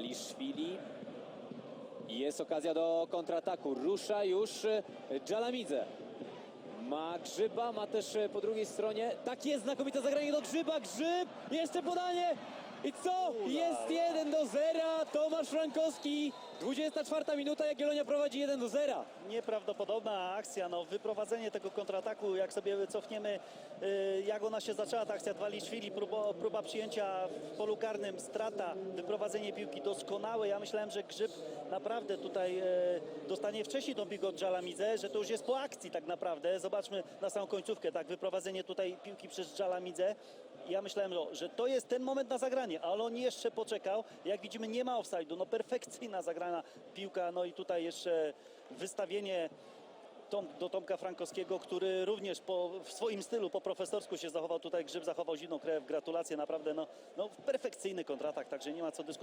Dwaliszwili. Jest okazja do kontrataku. Rusza już e, Dżalamidze. Ma Grzyba, ma też e, po drugiej stronie. Tak jest, znakomite zagranie do Grzyba. Grzyb, jeszcze podanie. I co? Jest 1 do 0. Tomasz Frankowski. 24 minuta, Jagiellonia prowadzi 1 do 0. Nieprawdopodobna akcja, no wyprowadzenie tego kontrataku, jak sobie cofniemy, y, jak ona się zaczęła, ta akcja Dwaliszwili, próba, próba przyjęcia w polu karnym, strata, wyprowadzenie piłki doskonałe. Ja myślałem, że Grzyb naprawdę tutaj e, dostanie wcześniej tą piłkę od Dżalamidze, że to już jest po akcji tak naprawdę. Zobaczmy na samą końcówkę, tak, wyprowadzenie tutaj piłki przez Dżalamidze. Ja myślałem, że to jest ten moment na zagranie, ale on jeszcze poczekał. Jak widzimy, nie ma offside'u. No perfekcyjna zagrana piłka, no i tutaj jeszcze wystawienie do Tomka Frankowskiego, który również po, w swoim stylu, po profesorsku się zachował. Tutaj Grzyb zachował zimną krew. Gratulacje, naprawdę no, no perfekcyjny kontratak, także nie ma co dyskutować.